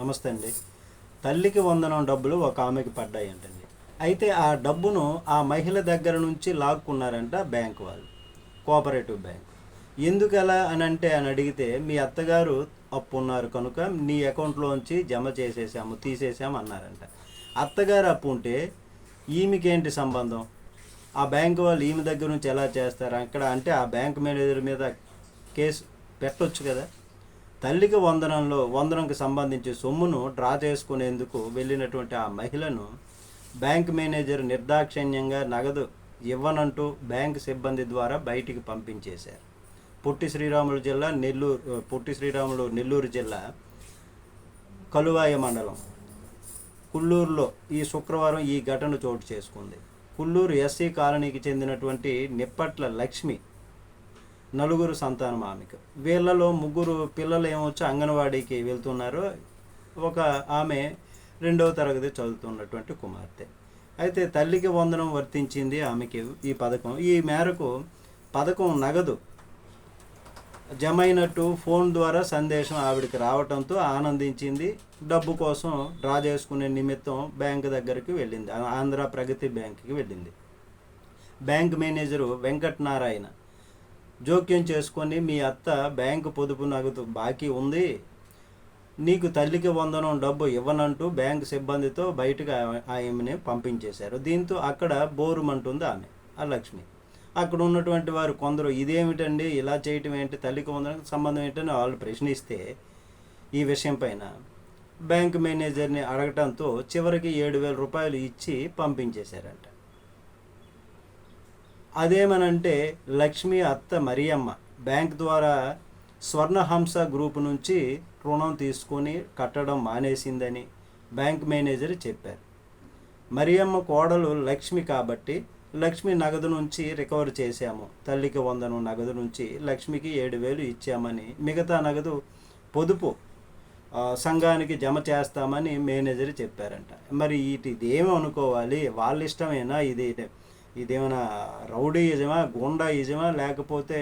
నమస్తే అండి. తల్లికి వందనం డబ్బులు ఒక ఆమెకి పడ్డాయి అంటండి అయితే ఆ డబ్బును ఆ మహిళ దగ్గర నుంచి లాక్కున్నారంట బ్యాంక్ వాళ్ళు కోఆపరేటివ్ బ్యాంక్. ఎందుకు ఎలా అని అంటే అని అడిగితే మీ అత్తగారు అప్పు ఉన్నారు కనుక నీ అకౌంట్లోంచి జమ చేసేసాము తీసేసాము అన్నారంట. అత్తగారు అప్పు ఉంటే ఈమెకేంటి సంబంధం? ఆ బ్యాంక్ వాళ్ళు ఈమె దగ్గర నుంచి ఎలా చేస్తారు? అక్కడ అంటే ఆ బ్యాంక్ మేనేజర్ మీద కేసు పెట్టొచ్చు కదా? తల్లికి వందనంలో వందనంకి సంబంధించి సొమ్మును డ్రా చేసుకునేందుకు వెళ్ళినటువంటి ఆ మహిళను బ్యాంక్ మేనేజర్ నిర్దాక్షిణ్యంగా నగదు ఇవ్వనంటూ బ్యాంక్ సిబ్బంది ద్వారా బయటికి పంపించేశారు. పొట్టి శ్రీరాములు జిల్లా నెల్లూరు పొట్టి శ్రీరాములు నెల్లూరు జిల్లా కలువాయ మండలం. కుల్లూరులో ఈ శుక్రవారం ఈ ఘటన చోటు చేసుకుంది. కుల్లూరు ఎస్సీ కాలనీకి చెందినటువంటి నిప్పట్ల లక్ష్మి నలుగురు సంతానం ఆమెకు. వీళ్ళలో ముగ్గురు పిల్లలు ఏమొచ్చి? అంగన్వాడీకి వెళ్తున్నారు. ఒక ఆమె రెండవ తరగతి చదువుతున్నటువంటి కుమార్తె. అయితే తల్లికి వందనం వర్తించింది ఆమెకి ఈ పథకం. ఈ మేరకు పథకం నగదు జమైనట్టు ఫోన్ ద్వారా సందేశం ఆవిడకి రావడంతో ఆనందించింది. డబ్బు కోసం డ్రా చేసుకునే నిమిత్తం బ్యాంక్ దగ్గరికి వెళ్ళింది. ఆంధ్ర ప్రగతి బ్యాంక్కి వెళ్ళింది. బ్యాంక్ మేనేజరు వెంకట్ నారాయణ జోక్యం చేసుకొని మీ అత్త బ్యాంకు పొదుపు నగదు బాకీ ఉంది నీకు తల్లికి వందనం డబ్బు ఇవ్వనంటూ బ్యాంక్ సిబ్బందితో బయటకు ఆమెని పంపించేశారు. దీంతో అక్కడ బోరుమంటుంది ఆమె ఆ లక్ష్మి. అక్కడ ఉన్నటువంటి వారు కొందరు ఇదేమిటండి? ఇలా చేయటం ఏంటి? తల్లికి వందనం సంబంధం ఏంటని వాళ్ళు ప్రశ్నిస్తే ఈ విషయం పైన బ్యాంక్ మేనేజర్ని అడగటంతో చివరికి ఏడు వేల రూపాయలు ఇచ్చి పంపించేశారంట. అదేమనంటే లక్ష్మి అత్త మరియమ్మ బ్యాంక్ ద్వారా స్వర్ణహంస గ్రూప్ నుంచి రుణం తీసుకొని కట్టడం మానేసిందని బ్యాంక్ మేనేజర్ చెప్పారు. మరియమ్మ కోడలు లక్ష్మి కాబట్టి లక్ష్మి నగదు నుంచి రికవర్ చేశాము. తల్లికి వందను నగదు నుంచి లక్ష్మికి ఏడు వేలు ఇచ్చామని మిగతా నగదు పొదుపు సంఘానికి జమ చేస్తామని మేనేజర్ చెప్పారంట. మరి ఇటు ఇదేమి అనుకోవాలి వాళ్ళ ఇష్టమేనా ఇది ఇదేమైనా రౌడీయిజమా గూండాయిజమా లేకపోతే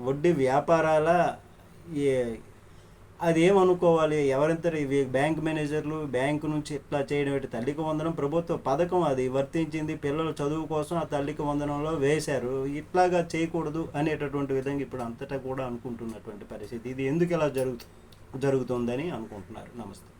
వడ్డీ వ్యాపారాల? అదేమనుకోవాలి? అది ఏమనుకోవాలి ఎవరింత ఇవి బ్యాంక్ మేనేజర్లు బ్యాంకు నుంచి ఇట్లా చేయడం ఏంటి? తల్లికి వందనం ప్రభుత్వ పథకం అది వర్తించింది పిల్లల చదువు కోసం ఆ తల్లికి వందనంలో వేశారు. ఇట్లాగా చేయకూడదు అనేటటువంటి విధంగా ఇప్పుడు అంతటా కూడా అనుకుంటున్నటువంటి పరిస్థితి. ఇది ఎందుకు ఇలా జరుగు జరుగుతుందని అనుకుంటున్నారు? నమస్తే.